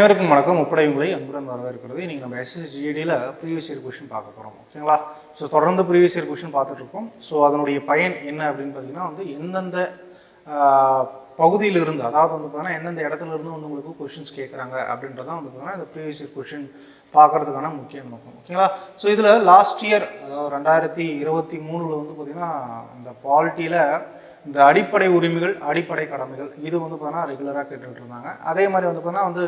அனைவருக்கும் வணக்கம். முப்படை உங்களை அன்புடன் வரவேற்கிறது. நீங்கள் நம்ம எஸ்எஸ்ஜிடியில் ப்ரீவியஸ் இயர் கொஷின் பார்க்க போகிறோம் ஓகேங்களா? ஸோ தொடர்ந்து ப்ரீவியஸ் இயர் கொஷின் பார்த்துட்ருக்கோம் ஸோ அதனுடைய பயன் என்ன அப்படின்னு பார்த்தீங்கன்னா வந்து எந்தெந்த பகுதியிலிருந்து இருந்து அதாவது வந்து பார்த்தீங்கன்னா எந்தெந்த இடத்துல இருந்து வந்து உங்களுக்கு கொஷின்ஸ் கேட்குறாங்க அப்படின்றதான் வந்து பார்த்தீங்கன்னா இந்த ப்ரீவியஸ் இயர் கொஷின் பார்க்கறதுக்கான முக்கிய நோக்கம். ஓகேங்களா? ஸோ இதில் லாஸ்ட் இயர் அதாவது ரெண்டாயிரத்தி இருபத்தி மூணில் வந்து பார்த்தீங்கன்னா அந்த பாலிட்டியில் இந்த அடிப்படை உரிமைகள் அடிப்படை கடமைகள் இது வந்து பார்த்தீங்கன்னா ரெகுலராக கேட்டுட்டு இருந்தாங்க. அதே மாதிரி வந்து பார்த்தீங்கன்னா வந்து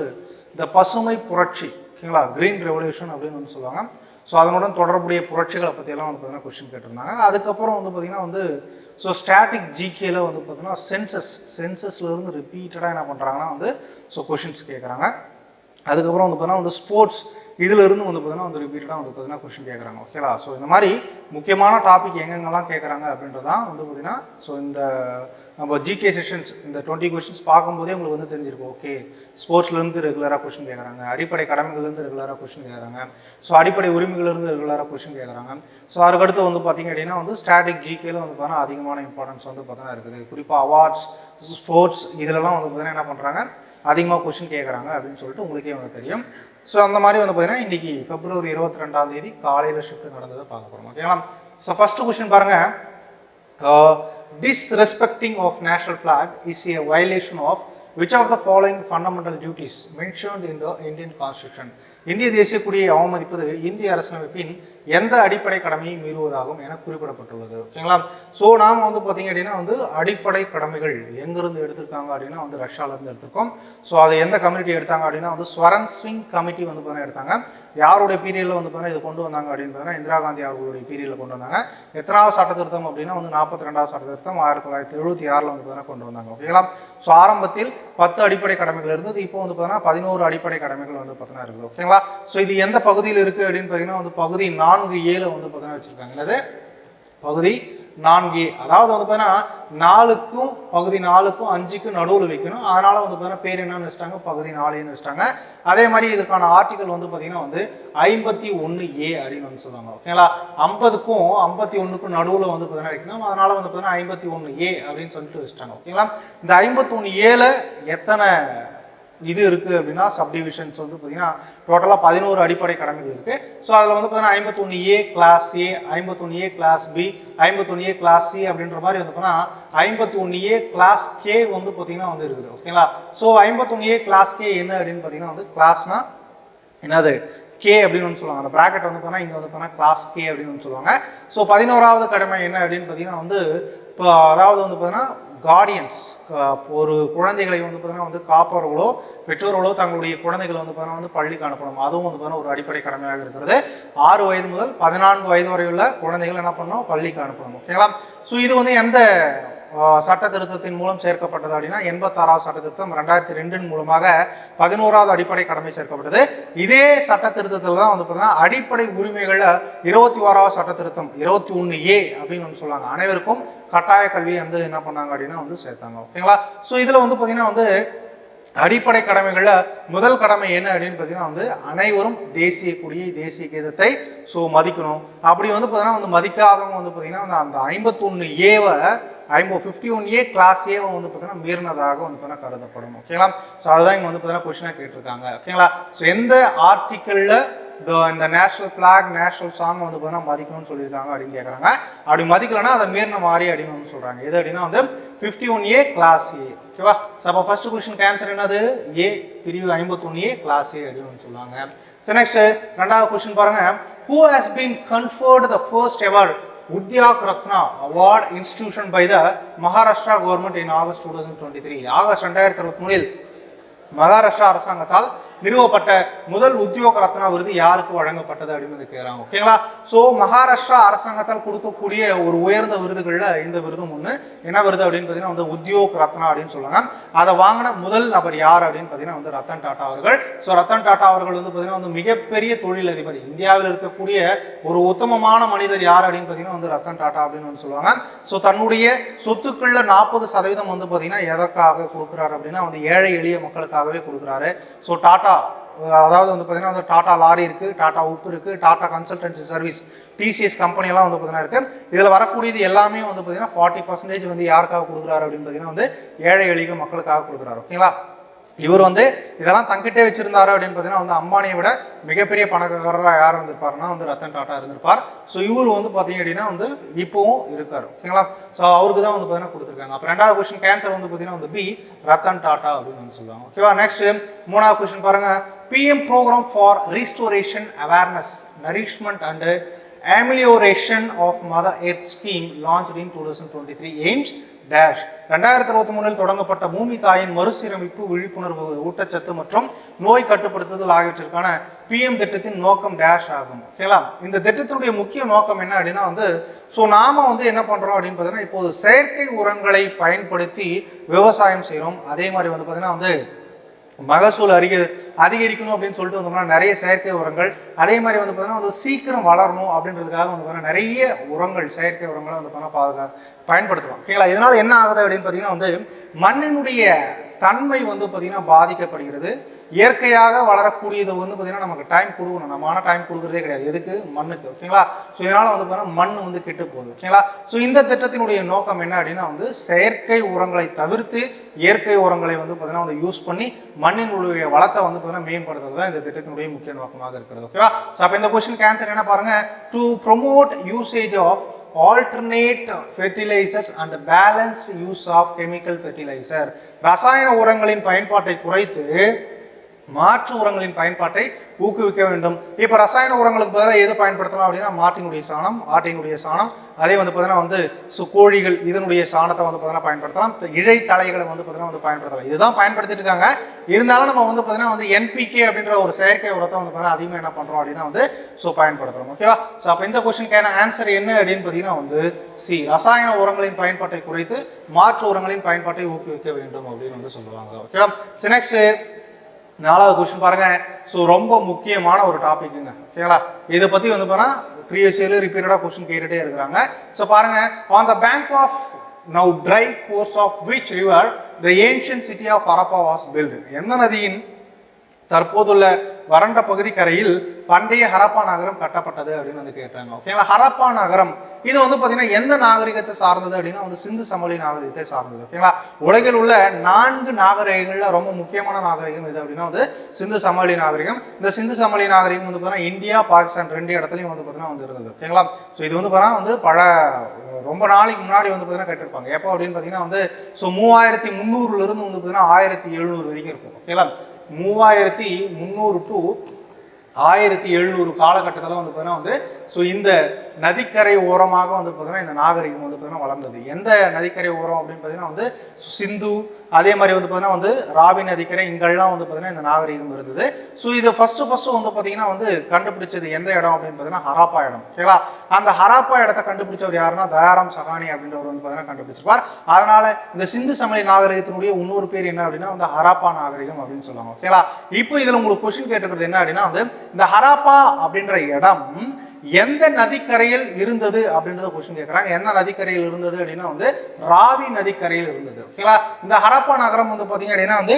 இந்த பசுமை புரட்சி ஓகேங்களா? கிரீன் ரெவல்யூஷன் அப்படின்னு வந்து சொல்லுவாங்க. ஸோ அதனுடன் தொடர்புடைய புரட்சிகளை பற்றியெல்லாம் வந்து பார்த்தீங்கன்னா கொஸ்டின் கேட்டிருந்தாங்க. அதுக்கப்புறம் வந்து பார்த்தீங்கன்னா வந்து ஸோ ஸ்டாட்டிக் ஜிகேல வந்து பார்த்தீங்கன்னா சென்சஸ் சென்சஸ்லேருந்து ரிப்பீட்டடாக என்ன பண்ணுறாங்கன்னா வந்து ஸோ கொஷின்ஸ் கேட்குறாங்க அதுக்கப்புறம் வந்து பார்த்தீங்கன்னா வந்து ஸ்போர்ட்ஸ் இதுல இருந்து வந்து பார்த்தீங்கன்னா வந்து ரிப்பீட்டடாக வந்து பார்த்தீங்கன்னா கொஸ்டின் கேட்குறாங்க ஓகேலா ஸோ இந்த மாதிரி முக்கியமான டாபிக் எங்கெங்கெல்லாம் கேட்குறாங்க அப்படின்றதான் வந்து பார்த்தீங்கன்னா ஸோ இந்த நம்ம ஜிகே செஷன்ஸ் இந்த டுவெண்ட்டி கொஸ்டின்ஸ் பார்க்கும்போதே உங்களுக்கு வந்து தெரிஞ்சிருக்கும். ஓகே ஸ்போர்ட்ஸ்லேருந்து ரெகுலராக கொஸ்டின் கேட்குறாங்க அடிப்படை கடமைகள்லேருந்து ரெகுலராக கொஸ்டின் கேட்குறாங்க ஸோ அடிப்படை உரிமைகள்லேருந்து ரெகுலராக கொஸ்டின் கேட்குறாங்க ஸோ அதுக்கடுத்து வந்து பார்த்தீங்க அப்படின்னா வந்து ஸ்டாட்டிக் ஜிகேல வந்து பார்த்தீங்கன்னா அதிகமான இம்பார்ட்டன்ஸ் வந்து பார்த்தீங்கன்னா இருக்குது. குறிப்பாக அவார்ட்ஸ் ஸ்போர்ட்ஸ் இதிலலாம் வந்து பார்த்தீங்கன்னா என்ன பண்ணுறாங்க அதிகமாக கொஸ்டின் கேட்குறாங்க அப்படின்னு சொல்லிட்டு உங்களுக்கே வந்து தெரியும். ஸோ அந்த மாதிரி வந்து பார்த்தீங்கன்னா இன்னைக்கு பிப்ரவரி இருபத்தி ரெண்டாம் தேதி காலையில் ஷிஃப்ட் நடந்ததை பார்க்க போகிறோம் ஓகேங்களா ஸோ ஃபஸ்ட்டு கொஷின் பாருங்கள் disrespecting of national flag is a violation of which of the following fundamental duties mentioned in the Indian constitution இந்திய தேசிய கொடியை அவமதிப்பது இந்திய அரசமைப்பின் எந்த அடிப்படை கடமையும் மீறுவதாகும் என குறிப்பிடப்பட்டுள்ளது. ஓகேங்களா? ஸோ நாம் வந்து பார்த்தீங்க அப்படின்னா வந்து அடிப்படை கடமைகள் எங்கிருந்து எடுத்திருக்காங்க அப்படின்னா வந்து ரஷ்யாவிலேருந்து இருந்து எடுத்திருக்கோம். ஸோ அது எந்த கமிட்டி எடுத்தாங்க அப்படின்னா வந்து ஸ்வரன் ஸ்விங் கமிட்டி வந்து பார்த்தீங்கன்னா எடுத்தாங்க. யாருடைய பீரியடில் வந்து பார்த்தீங்கன்னா இது கொண்டு வந்தாங்க அப்படின்னு பார்த்தீங்கன்னா இந்திரா காந்தி அவர்களுடைய பீரியட்ல கொண்டு வந்தாங்க. எத்தனாவது சட்ட திருத்தம் அப்படின்னா வந்து நாற்பத்தி ரெண்டாவது சட்ட திருத்தம் ஆயிரத்தி தொள்ளாயிரத்தி எழுபத்தி ஆறில் வந்து பார்த்தீங்கன்னா கொண்டு வந்தாங்க. ஓகேங்களா? ஸோ ஆரம்பத்தில் பத்து அடிப்படை கடமைகள் இருந்தது. இப்போ வந்து பார்த்தீங்கன்னா பதினோரு அடிப்படை கடமைகள் வந்து பார்த்தீங்கன்னா இருக்குது. ஓகேங்களா? ஸோ இது எந்த பகுதியில் இருக்கு அப்படின்னு பார்த்தீங்கன்னா வந்து பகுதி நான்கு ஏழு வந்து பார்த்தீங்கன்னா வச்சிருக்காங்க. என்னது? பகுதி நான்கு அதாவது வந்து பார்த்தீங்கன்னா நாலுக்கும் பகுதி நாலுக்கும் அஞ்சுக்கும் நடுவில் வைக்கணும். அதனால வந்து பார்த்தீங்கன்னா பேர் என்னன்னு வச்சுட்டாங்க? பகுதி நாலுன்னு வச்சுட்டாங்க. அதே மாதிரி இதுக்கான ஆர்டிகல் வந்து பார்த்தீங்கன்னா வந்து ஐம்பத்தி ஒன்று ஏ அப்படின்னு வந்து சொல்லுவாங்க. ஓகேங்களா ஐம்பதுக்கும் ஐம்பத்தி ஒன்றுக்கும் நடுவில் வந்து பார்த்தீங்கன்னா வைக்கணும். அதனால வந்து பார்த்தீங்கன்னா ஐம்பத்தி ஒன்று ஏ அப்படின்னு சொல்லிட்டு வச்சுட்டாங்க. ஓகேங்களா இந்த ஐம்பத்தி ஒன்று ஏல எத்தனை இது இருக்குது அப்படின்னா சப்டிவிஷன்ஸ் வந்து பார்த்தீங்கன்னா டோட்டலாக பதினோரு அடிப்படை கடமைகள் இருக்குது ஸோ அதில் வந்து பார்த்தீங்கன்னா ஐம்பத்தொன்று ஏ கிளாஸ் ஏ ஐம்பத்தொன்று ஏ கிளாஸ் பி ஐம்பத்தொன்று ஏ கிளாஸ் சி அப்படின்ற மாதிரி வந்து பார்த்தீங்கன்னா ஐம்பத்தொன்று ஏ கிளாஸ் கே வந்து பார்த்தீங்கன்னா வந்து இருக்குது. ஓகேங்களா ஸோ ஐம்பத்தொன்று ஏ கிளாஸ் கே என்ன அப்படின்னு பார்த்தீங்கன்னா வந்து கிளாஸ்னா என்னது? கே அப்படின்னு சொல்லுவாங்க. அந்த ப்ராக்கெட் வந்து பார்த்தீங்கன்னா இங்கே வந்து பார்த்தீங்கன்னா கிளாஸ் கே அப்படின்னு சொல்லுவாங்க. ஸோ பதினோராவது கடமை என்ன அப்படின்னு பார்த்தீங்கன்னா வந்து இப்போ அதாவது வந்து பார்த்தீங்கன்னா கார்டியன்ஸ் ஒரு குழந்தைகளை வந்து பார்த்தீங்கன்னா வந்து காப்பவர்களோ பெற்றோர்களோ தங்களுடைய குழந்தைகளை வந்து பார்த்தீங்கன்னா வந்து பள்ளிக்கு அனுப்பணும். அதுவும் வந்து பார்த்தீங்கன்னா ஒரு அடிப்படை கடமையாக இருக்கிறது. ஆறு வயது முதல் பதினான்கு வயது வரையுள்ள குழந்தைகள் என்ன பண்ணணும்? பள்ளிக்கு அனுப்பணும். ஓகேங்களா? ஸோ இது வந்து எந்த சட்ட திருத்தத்தின் மூலம் சேர்க்கப்பட்டது அப்படின்னா எண்பத்தாறாவது சட்ட திருத்தம் ரெண்டாயிரத்தி ரெண்டின் மூலமாக பதினோராவது அடிப்படை கடமை சேர்க்கப்பட்டது. இதே சட்ட திருத்தத்தில் தான் வந்து பார்த்தீங்கன்னா அடிப்படை உரிமைகளில் இருபத்தி ஓராவது சட்ட திருத்தம் இருபத்தி ஒன்று ஏ அப்படின்னு வந்து சொல்லுவாங்க. அனைவருக்கும் கட்டாய கல்வியை வந்து என்ன பண்ணாங்க அப்படின்னா வந்து சேர்த்தாங்க. ஓகேங்களா ஸோ இதில் வந்து பார்த்தீங்கன்னா வந்து அடிப்படை கடமைகளில் முதல் கடமை என்ன அப்படின்னு பார்த்தீங்கன்னா வந்து அனைவரும் தேசிய கொடியை தேசிய கீதத்தை ஸோ மதிக்கணும். அப்படி வந்து பார்த்தீங்கன்னா வந்து மதிக்காதவங்க வந்து பார்த்தீங்கன்னா வந்து அந்த ஐம்பத்தொன்று ஏவை ஐம்பது ஃபிஃப்டி ஒன் ஏ கிளாஸ் வந்து பார்த்தீங்கன்னா மீறினதாக வந்து பார்த்தீங்கன்னா கருதப்படும். ஓகேங்களா ஸோ அதுதான் இங்கே வந்து பார்த்தீங்கன்னா கொஷினாக கேட்டிருக்காங்க. ஓகேங்களா ஸோ எந்த ஆர்டிக்கல்ல இந்த நேஷனல் ஃபிளாக் நேஷனல் சாங் வந்து பார்த்தீங்கன்னா மதிக்கணும்னு சொல்லியிருக்காங்க அப்படின்னு கேட்குறாங்க அப்படி மதிக்கலன்னா அதை மீறின மாதிரி அப்படின்னு வந்து எது அப்படின்னா வந்து fifty one A class A ஓகேவா ஸோ அப்போ ஃபர்ஸ்ட் கொஷின் கேன்சர் என்னது? ஏ பிரிவு ஐம்பத்தொன்னு ஏ கிளாஸ் ஏ அப்படின்னு சொல்லுவாங்க ஸோ நெக்ஸ்ட் ரெண்டாவது கொஷின் பாருங்க. Who has been conferred the first ever Udyog Ratna award institution by the Maharashtra government in August two thousand twenty three August ரெண்டாயிரத்தி இருபத்தி மூணில் மகாராஷ்டிரா அரசாங்கத்தால் நிறுவப்பட்ட முதல் உத்தியோக ரத்னா விருது யாருக்கு வழங்கப்பட்டது அப்படின்னு வந்து கேட்குறாங்க ஓகேங்களா? ஸோ மகாராஷ்டிரா அரசாங்கத்தால் கொடுக்கக்கூடிய ஒரு உயர்ந்த விருதுகளில் இந்த விருதும் ஒன்று என்ன விருது அப்படின்னு பார்த்தீங்கன்னா வந்து உத்தியோக் ரத்னா அப்படின்னு சொல்லுவாங்க. அதை வாங்கின முதல் நபர் யார் அப்படின்னு பார்த்தீங்கன்னா வந்து ரத்தன் டாட்டா அவர்கள். ஸோ ரத்தன் டாட்டா அவர்கள் வந்து பார்த்தீங்கன்னா வந்து மிகப்பெரிய தொழிலதிபர் இந்தியாவில் இருக்கக்கூடிய ஒரு உத்தமமான மனிதர் யார் அப்படின்னு பார்த்தீங்கன்னா வந்து ரத்தன் டாட்டா அப்படின்னு வந்து சொல்லுவாங்க. ஸோ தன்னுடைய சொத்துக்களில் நாற்பது சதவீதம் வந்து பார்த்தீங்கன்னா எதற்காக கொடுக்குறாரு அப்படின்னா வந்து ஏழை எளிய மக்களுக்காகவே கொடுக்குறாரு. ஸோ டாட்டா டாட்டா அதாவது வந்து பார்த்தீங்கன்னா வந்து டாடா லாரி இருக்கு டாடா உப்பு இருக்கு Tata consultancy service TCS company எல்லாம் வந்து பார்த்தீங்கன்னா இருக்கு. இதுல வரக்கூடியது எல்லாமே வந்து பார்த்தீங்கன்னா ஃபார்ட்டி பர்சன்டேஜ் வந்து யாருக்காக கொடுக்குறாரு அப்படின்னு பார்த்தீங்கன்னா வந்து ஏழை எளிய மக்களுக்காக கொடுக்குறாரு. ஓகேங்களா இவர் வந்து இதெல்லாம் தங்கிட்டே வச்சிருந்தாரு அப்படின்னு பார்த்தீங்கன்னா வந்து அம்பானியை விட மிகப்பெரிய பணக்காரராக யார் இருந்திருப்பாருன்னா வந்து ரத்தன் டாட்டா இருந்திருப்பார். ஸோ இவர் வந்து பார்த்தீங்க அப்படின்னா வந்து இப்போவும் இருக்கார். ஓகேங்களா? ஸோ அவருக்கு தான் வந்து பார்த்தீங்கன்னா கொடுத்துருக்காங்க. அப்போ ரெண்டாவது கொஸ்டின் கேன்சர் வந்து பார்த்தீங்கன்னா வந்து பி ரத்தன் டாட்டா அப்படின்னு வந்து சொல்லுவாங்க. ஓகேவா? நெக்ஸ்ட் மூணாவது கொஸ்டின் பாருங்க. PM programme for restoration awareness nourishment and amelioration of mother earth scheme launch in two thousand twenty three aims dash ரெண்டாயிரத்தி இருபத்தி மூணில் தொடங்கப்பட்ட பூமி தாயின் மறுசீரமைப்பு விழிப்புணர்வு ஊட்டச்சத்து மற்றும் நோய் கட்டுப்படுத்துதல் ஆகியவற்றிற்கான பிஎம் திட்டத்தின் நோக்கம் டேஷ் ஆகும். ஓகேங்களா? இந்த திட்டத்தினுடைய முக்கிய நோக்கம் என்ன அப்படின்னா வந்து ஸோ நாம வந்து என்ன பண்றோம் அப்படின்னு பார்த்தீங்கன்னா இப்போது செயற்கை உரங்களை பயன்படுத்தி விவசாயம் செய்கிறோம் அதே மாதிரி வந்து பார்த்தீங்கன்னா வந்து மகசூல் அதிக அதிகரிக்கணும் அப்படின்னு சொல்லிட்டு வந்தோம்னா நிறைய செயற்கை உரங்கள் அதே மாதிரி வந்து பார்த்தீங்கன்னா வந்து சீக்கிரம் வளரணும் அப்படின்றதுக்காக வந்து பார்த்தீங்கன்னா நிறைய உரங்கள் செயற்கை உரங்களை வந்து பார்த்தீங்கன்னா பாதுகா பயன்படுத்துகிறோம் ஓகேங்களா? இதனால் என்ன ஆகுது அப்படின்னு பார்த்தீங்கன்னா வந்து மண்ணினுடைய தன்மை வந்து பார்த்தீங்கன்னா பாதிக்கப்படுகிறது. இயற்கையாக வளரக்கூடியது வந்து பார்த்தீங்கன்னா நமக்கு டைம் கொடுக்கணும். நம்ம டைம் கொடுக்குறதே கிடையாது. எதுக்கு? மண்ணுக்கு. ஓகேங்களா ஸோ இதனால் வந்து பார்த்தீங்கன்னா மண் வந்து கெட்டு போகுது. ஓகேங்களா ஸோ இந்த திட்டத்தினுடைய நோக்கம் என்ன அப்படின்னா வந்து செயற்கை உரங்களை தவிர்த்து இயற்கை உரங்களை வந்து பார்த்தீங்கன்னா வந்து யூஸ் பண்ணி மண்ணினுடைய வளத்தை வந்து பார்த்தீங்கன்னா மேம்படுத்துறது தான் இந்த திட்டத்தினுடைய முக்கிய நோக்கமாக இருக்கிறது. ஓகேவா ஸோ அப்போ இந்த கொஸ்டின் கேன்சர் என்ன பாருங்க. To promote usage of alternate fertilisers and balanced use of chemical fertiliser ரசாயன உரங்களின் பயன்பாட்டை குறைத்து மாற்று உரங்களின் பயன்பாட்டை ஊக்குவிக்க வேண்டும். இப்போ ரசாயன உரங்களுக்கு பதிலாக எது பயன்படுத்தலாம் அப்படின்னா மாட்டினுடைய சாணம் ஆட்டினுடைய சாணம் அதே வந்து பார்த்தீங்கன்னா வந்து சு கோழிகள் இதனுடைய சாணத்தை வந்து பார்த்தீங்கன்னா பயன்படுத்தலாம். இழை தலைகளை வந்து பார்த்தீங்கன்னா வந்து பயன்படுத்தலாம். இதுதான் பயன்படுத்திட்டு இருக்காங்க. இருந்தாலும் நம்ம வந்து பார்த்தீங்கன்னா வந்து என்பிகே அப்படின்ற ஒரு செயற்கை உரத்தை வந்து பார்த்தீங்கன்னா அதிகமாக என்ன பண்ணுறோம் அப்படின்னா வந்து ஸோ பயன்படுத்துகிறோம் ஓகேவா ஸோ அப்போ இந்த கொஸ்டினுக்கான ஆன்சர் என்ன அப்படின்னு பார்த்தீங்கன்னா வந்து சி ரசாயன உரங்களின் பயன்பாட்டை குறைத்து மாற்று உரங்களின் பயன்பாட்டை ஊக்குவிக்க வேண்டும் அப்படின்னு வந்து சொல்லுவாங்க. ஓகேவா ஸோ நெக்ஸ்ட் நாலாவது கொஸ்டின் பாருங்க. ஸோ ரொம்ப முக்கியமான ஒரு டாபிக்ங்க ஓகேங்களா இதை பத்தி வந்து பாருங்க ப்ரீவியஸ் இயர்ல ரிப்பீட்டடா கொஸ்டின் கேட்டுட்டே இருக்கிறாங்க. ஸோ பாருங்க on the bank of now dry course of which river the ancient city of Harappa was built எந்த நதியின்? தற்போதுள்ள வறண்ட பகுதி கரையில் பண்டைய ஹரப்பா நகரம் கட்டப்பட்டது அப்படின்னு வந்து கேட்டாங்க. ஓகேங்களா ஹரப்பா நகரம். இது வந்து பாத்தீங்கன்னா எந்த நாகரிகத்தை சார்ந்தது அப்படின்னா வந்து சிந்து சமவெளி நாகரிகத்தை சார்ந்தது. ஓகேங்களா உலகில் உள்ள நான்கு நாகரிகங்கள்ல ரொம்ப முக்கியமான நாகரிகம் இது அப்படின்னா வந்து சிந்து சமவெளி நாகரிகம். இந்த சிந்து சமவெளி நாகரிகம் வந்து பாத்தீங்கன்னா இந்தியா பாகிஸ்தான் ரெண்டு இடத்துலயும் வந்து பாத்தீங்கன்னா வந்து இருந்தது. ஓகேங்களா ஸோ இது வந்து பாத்தீங்கன்னா வந்து பல ரொம்ப நாளைக்கு முன்னாடி வந்து பாத்தீங்கன்னா கட்டிருப்பாங்க. எப்போ அப்படின்னு பாத்தீங்கன்னா வந்து ஸோ மூவாயிரத்தி முந்நூறுல இருந்து வந்து பாத்தீங்கன்னா ஆயிரத்தி எழுநூறு வரைக்கும் இருக்கும். ஓகேங்களா மூவாயிரத்தி முந்நூறு டு ஆயிரத்தி எழுநூறு காலகட்டத்தில் வந்து பார்த்தீங்கன்னா வந்து ஸோ இந்த நதிக்கரை ஓரமாக வந்து பார்த்தீங்கன்னா இந்த நாகரிகம் வந்து பார்த்தீங்கன்னா வளர்ந்தது. எந்த நதிக்கரை ஓரம் அப்படின்னு பார்த்தீங்கன்னா வந்து சிந்து அதே மாதிரி வந்து பார்த்தீங்கன்னா வந்து ராவி நதிக்கரை இங்கெல்லாம் வந்து பார்த்தீங்கன்னா இந்த நாகரிகம் இருந்தது. ஸோ இது ஃபர்ஸ்ட் ஃபர்ஸ்ட் வந்து பார்த்தீங்கன்னா வந்து கண்டுபிடிச்சது எந்த இடம் அப்படின்னு பார்த்தீங்கன்னா ஹராப்பா இடம். ஓகேங்களா அந்த ஹராப்பா இடத்தை கண்டுபிடிச்சவர் யாருன்னா தயாராம் சகானி அப்படின்றவர் வந்து பார்த்தீங்கன்னா கண்டுபிடிச்சிருப்பார். அதனால இந்த சிந்து சமய நாகரிகத்தினுடைய இன்னொரு பேர் என்ன அப்படின்னா வந்து ஹராப்பா நாகரிகம் அப்படின்னு சொல்லுவாங்க. ஓகேங்களா இப்போ இதில் உங்களுக்கு கொஸ்டின் கேட்டுக்கிறது என்ன அப்படின்னா வந்து இந்த ஹராப்பா அப்படின்ற இடம் எந்த நதிக்கரையில் இருந்தது அப்படின்றத கொஸ்டின் கேட்குறாங்க எந்த நதிக்கரையில் இருந்தது அப்படின்னா வந்து ராவி நதிக்கரையில் இருந்தது. ஓகேங்களா இந்த ஹரப்பா நகரம் வந்து பார்த்தீங்க அப்படின்னா வந்து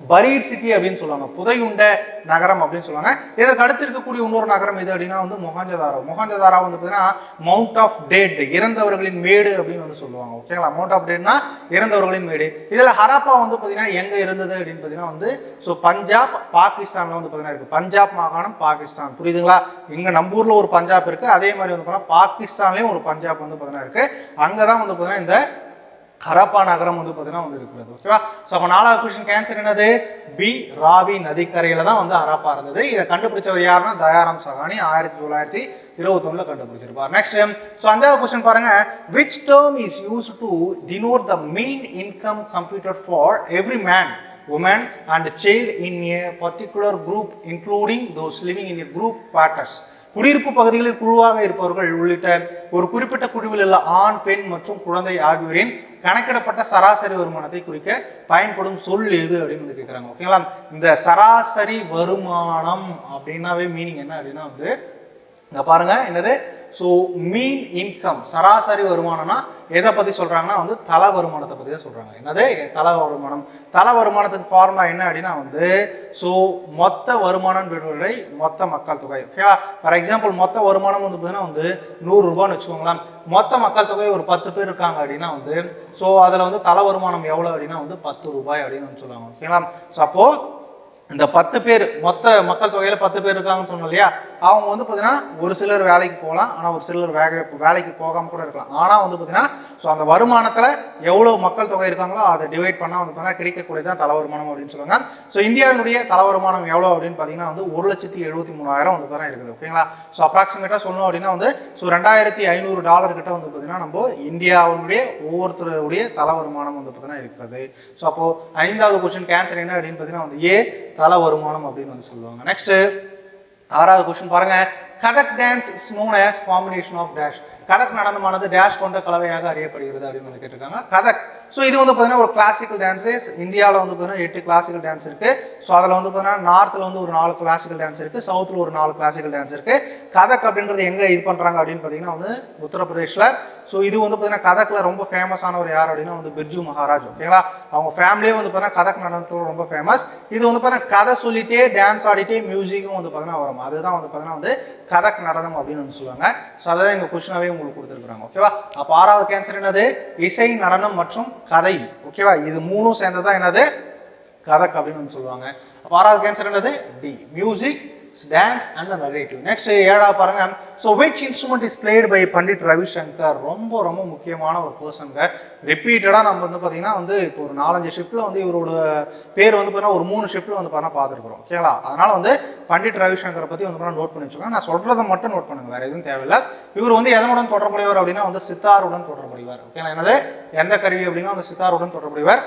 பரீட் சிட்டி அப்படின்னு சொல்லுவாங்க. புதையுண்ட நகரம் அப்படின்னு சொல்லுவாங்க. இதற்கு அடுத்து இருக்கக்கூடிய இன்னொரு நகரம் எது அப்படின்னா வந்து மொஹாஞ்சதாரோ. மொஹாஞ்சதாரா வந்து பார்த்தீங்கன்னா மவுண்ட் ஆஃப் டேட் இறந்தவர்களின் மேடு அப்படின்னு வந்து சொல்லுவாங்க. ஓகேங்களா மவுண்ட் ஆஃப் டேட்னா இறந்தவர்களின் மேடு. இதில் ஹராப்பா வந்து பார்த்தீங்கன்னா எங்க இருந்தது அப்படின்னு பார்த்தீங்கன்னா வந்து ஸோ பஞ்சாப் பாகிஸ்தான்ல வந்து பார்த்தீங்கன்னா இருக்கு. பஞ்சாப் மாகாணம் பாகிஸ்தான். புரியுதுங்களா? இங்க நம்ம ஊர்ல ஒரு பஞ்சாப் இருக்கு. அதே மாதிரி வந்து பார்த்தீங்கன்னா பாகிஸ்தான்லயும் ஒரு பஞ்சாப் வந்து பார்த்தீங்கன்னா இருக்கு. அங்கதான் வந்து பார்த்தீங்கன்னா இந்த ஹரப்பா நகரம் வந்து பார்த்தீங்கன்னா வந்து இருக்கிறது ஓகேவா ஸோ அப்போ நாலாவது கொஸ்டின் கேன்சர் என்னது? பி ராவி நதிக்கரையில் தான் வந்து ஹரப்பா இருந்தது. இதை கண்டுபிடிச்சவர் யாருன்னா தயாராம் சகானி ஆயிரத்தி தொள்ளாயிரத்தி இருபத்தொன்னில் கண்டுபிடிச்சிருப்பார். நெக்ஸ்ட் ஸோ um, அஞ்சாவது கொஸ்டின் பாருங்க. Which term is use to denote the main income computer for every man woman and child in a particular group including those living in a group quarters குடியிருப்பு பகுதிகளில் குழுவாக இருப்பவர்கள் உள்ளிட்ட ஒரு குறிப்பிட்ட குழுவில் உள்ள ஆண் பெண் மற்றும் குழந்தை ஆகியோரின் கணக்கிடப்பட்ட சராசரி வருமானத்தை குறிக்க பயன்படும் சொல் எது அப்படின்னு வந்து கேட்குறாங்க ஓகேங்களா இந்த சராசரி வருமானம் அப்படின்னாவே மீனிங் என்ன அப்படின்னா வந்து இங்க பாருங்க என்னது? ஸோ மீன் இன்கம் சராசரி வருமானம்னா எதை பற்றி சொல்கிறாங்கன்னா வந்து தல வருமானத்தை பற்றி தான் சொல்கிறாங்க என்னது? தல வருமானம். தல வருமானத்துக்கு ஃபார்முலா என்ன அப்படின்னா வந்து ஸோ மொத்த வருமானம் விடுவதை மொத்த மக்கள் தொகை. ஓகேவா ஃபார் எக்ஸாம்பிள் மொத்த வருமானம் வந்து பார்த்தீங்கன்னா வந்து நூறுரூபான்னு வச்சுக்கோங்களேன். மொத்த மக்கள் தொகை ஒரு பத்து பேர் இருக்காங்க அப்படின்னா வந்து ஸோ அதில் வந்து தல வருமானம் எவ்வளோ அப்படின்னா வந்து பத்து ரூபாய் அப்படின்னு வந்து சொல்லுவாங்க. ஓகேங்களா ஸோ அப்போது இந்த பத்து பேர் மொத்த மக்கள் தொகையில் பத்து பேர் இருக்காங்கன்னு சொன்னோம் இல்லையா? அவங்க வந்து பார்த்தீங்கன்னா ஒரு சிலர் வேலைக்கு போகலாம் ஆனால் ஒரு சிலர் வேக வேலைக்கு போகாமல் கூட இருக்கலாம். ஆனால் வந்து பார்த்தீங்கன்னா ஸோ அந்த வருமானத்தில் எவ்வளோ மக்கள் தொகை இருக்காங்களோ அதை டிவைட் பண்ணால் வந்து பார்த்தீங்கன்னா கிடைக்கக்கூடியதான் தலை வருமானம் அப்படின்னு சொல்லுவாங்க. ஸோ இந்தியாவினுடைய தலை வருமானம் எவ்வளோ அப்படின்னு பார்த்தீங்கன்னா வந்து ஒரு லட்சத்தி எழுபத்தி மூணாயிரம் வந்து பார்த்தீங்கன்னா இருக்குது ஓகேங்களா ஸோ அப்ராக்சிமேட்டாக சொல்லணும் அப்படின்னா வந்து ஸோ ரெண்டாயிரத்தி ஐநூறு டாலர் கிட்ட வந்து பார்த்தீங்கன்னா நம்ம இந்தியாவுடைய ஒவ்வொருத்தருடைய தலை வருமானம் வந்து பார்த்தீங்கன்னா இருக்கிறது. ஸோ அப்போது ஐந்தாவது கொஸ்டின் கேன்சர் என்ன அப்படின்னு பார்த்தீங்கன்னா வந்து ஏ தலை வருமானம் அப்படின்னு வந்து சொல்லுவாங்க. நெக்ஸ்ட்டு ஆறாவது கொஸ்டின் பாருங்க. Kathak dance is known as combination of dash Kathak நடனமானது dash கொண்ட கலவையாக அறியப்படுகிறது அப்படின்னு வந்து கேட்டிருக்காங்க. கதக். ஸோ இது வந்து பார்த்தீங்கன்னா ஒரு கிளாசிக்கல் டான்ஸஸ் இந்தியாவில் வந்து பார்த்தீங்கன்னா எட்டு கிளாசிக்கல் டான்ஸ் இருக்கு. ஸோ அதில் வந்து பார்த்தீங்கன்னா நார்த்தில் வந்து ஒரு நாலு கிளாசிக்கல் டான்ஸ் இருக்கு. சவுத்தில் ஒரு நாலு கிளாசிக்கல் டான்ஸ் இருக்கு. கதக் அப்படின்றது எங்கே இது பண்ணுறாங்க அப்படின்னு பார்த்தீங்கன்னா வந்து உத்தரப்பிரதேஷில். ஸோ இது வந்து பார்த்தீங்கன்னா கதக்கில் ரொம்ப ஃபேமஸானவர் யார் அப்படின்னா வந்து பிர்ஜு மகாராஜ். ஓகேங்களா அவங்க ஃபேமிலியே வந்து பார்த்தீங்கன்னா கதக் நடனத்தில் ரொம்ப ஃபேமஸ் இது வந்து பார்த்தீங்கன்னா கதை சொல்லிட்டே டான்ஸ் ஆடிட்டே மியூசிக்கும் வந்து பார்த்தீங்கன்னா வரும். அதுதான் வந்து பார்த்தீங்கன்னா வந்து கதக் நடனம் அப்படின்னு சொல்லுவாங்க. ஸோ அதை எங்கள் கொஸ்டினாவே உங்களுக்கு கொடுத்துருக்குறாங்க. ஓகேவா அப்போ ஆறாவது கேன்சர் என்னது? இசை நடனம் மற்றும் கதை. ஓகேவா இது மூணும் சேர்ந்ததான் என்னது? கதக் அப்படின்னு சொல்லுவாங்க. அப்போ ஆறாவது கேன்சர் என்னது? D music dance and the narrative. Next ஏழா பாருங்க. So which instrument is played by Pandit Ravi Shankar ரொம்ப ரொம்ப முக்கியமான ஒரு பர்சனுங்க ரிப்பீட்டடாக நம்ம வந்து பார்த்தீங்கன்னா வந்து இப்போ ஒரு நாலஞ்சு ஷிஃப்ட்டில் வந்து இவரோட பேர் வந்து பார்த்தீங்கன்னா ஒரு மூணு ஷிஃப்ட்டில் வந்து பார்த்தா பார்த்துருக்குறோம் ஓகேங்களா அதனால வந்து பண்டிட் ரவிசங்கரை பற்றி வந்து நோட் பண்ணி வச்சுக்கோங்க நான் சொல்கிறத மட்டும் நோட் பண்ணுங்க. வேறு எதுவும் தேவையில்லை. இவர் வந்து எதனுடன் தொடர்புடையவர் அப்படின்னா வந்து சித்தாருடன் தொடர்புடையவர். ஓகேங்களா என்னது? எந்த கருவி அப்படின்னா வந்து சித்தாருடன் தொடர்புடையவர்?